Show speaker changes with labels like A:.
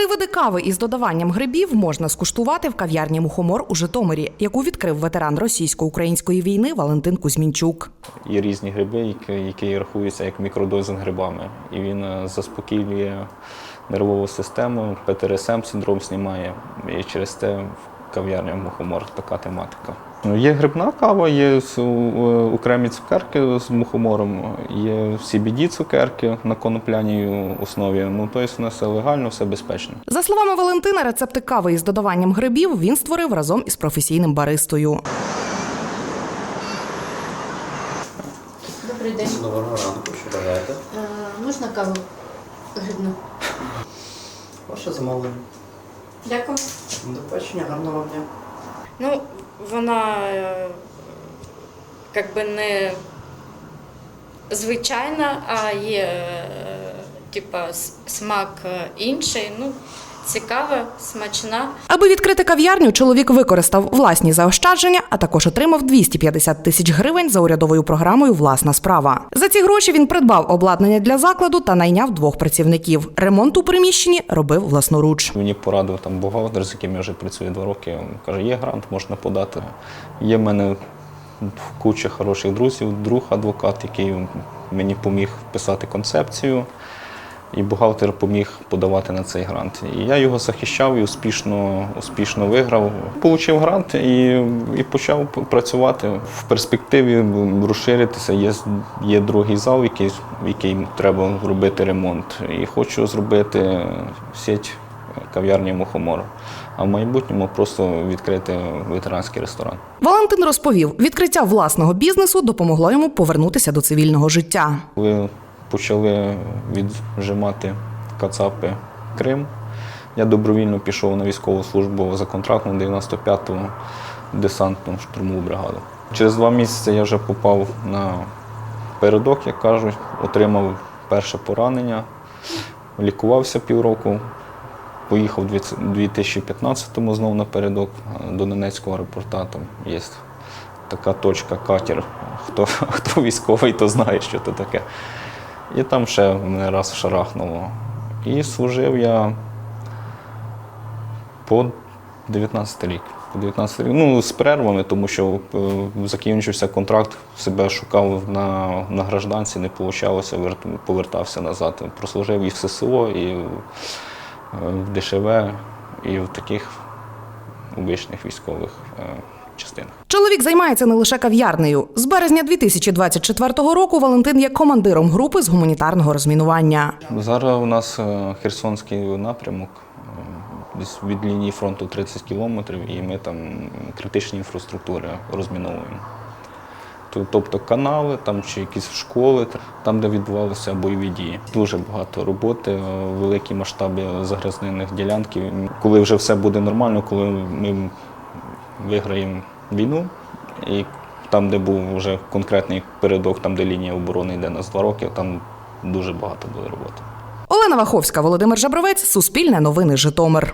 A: Три види кави із додаванням грибів можна скуштувати в кав'ярні Мухомор у Житомирі, яку відкрив ветеран російсько-української війни Валентин Кузьмінчук.
B: Є різні гриби, які, які рахуються як мікродозинг грибами. І він е, заспокоює нервову систему, ПТРСМ синдром знімає. І через те в кав'ярні мухомор така тематика. Ну, Є грибна кава, є окремі цукерки з мухомором, є CBD цукерки на конопляній основі. Ну, тобто, воно все легально, все безпечно.
A: За словами Валентина, рецепти кави із додаванням грибів він створив разом із професійним баристою.
C: Добрий день.
D: Доброго ранку, що бажаєте?
C: Е, можна каву грибну?
D: Ваше замовлення.
C: Дякую.
D: До побачення, гарного дня.
E: Ну, вона е, як би не звичайна, а є е, типа смак е, інший. Ну, цікава, смачна.
A: Аби відкрити кав'ярню, чоловік використав власні заощадження, а також отримав 250 тисяч гривень за урядовою програмою Власна справа. За ці гроші він придбав обладнання для закладу та найняв двох працівників. Ремонт у приміщенні робив власноруч.
B: Мені порадив там бухгалтер, з яким я вже працюю два роки. Він каже, є грант, можна подати. Є в мене куча хороших друзів, друг адвокат, який мені поміг писати концепцію. І бухгалтер поміг подавати на цей грант. І я його захищав і успішно, успішно виграв. Получив грант і, і почав працювати. В перспективі розширитися. Є, є другий зал, який, в який треба робити ремонт. І хочу зробити сеть кав'ярні Мухомор. А в майбутньому просто відкрити ветеранський ресторан.
A: Валентин розповів, відкриття власного бізнесу допомогло йому повернутися до цивільного життя.
B: Коли почали віджимати Кацапи Крим, я добровільно пішов на військову службу за контрактом 95-ту десантну штурмову бригаду. Через два місяці я вже попав на передок, як кажуть, отримав перше поранення, лікувався півроку. Поїхав у 2015-му знову на передок до Донецького аеропорта. Там є така точка катер. Хто, хто військовий, то знає, що це таке. І там ще мене раз шарахнуло. І служив я по 19 рік. По 19 рік. Ну, з перервами, тому що е, закінчився контракт, себе шукав на, на гражданці, не вийшло, повертався назад. Прослужив і в ССО, і в, е, ДШВ, і в таких обичних військових е, частинах.
A: Чоловік займається не лише кав'ярнею. З березня 2024 року Валентин є командиром групи з гуманітарного розмінування.
B: Зараз у нас е, Херсонський напрямок, е, десь від лінії фронту 30 кілометрів, і ми там критичні інфраструктури розміновуємо. Тобто канали там, чи якісь школи, там, де відбувалися бойові дії. Дуже багато роботи, е, великі масштаби загрязнених ділянків. Коли вже все буде нормально, коли ми виграємо війну, і там, де був вже конкретний передок, там, де лінія оборони йде на два роки, там дуже багато буде роботи.
A: Олена Ваховська, Володимир Жабровець, Суспільне новини Житомир.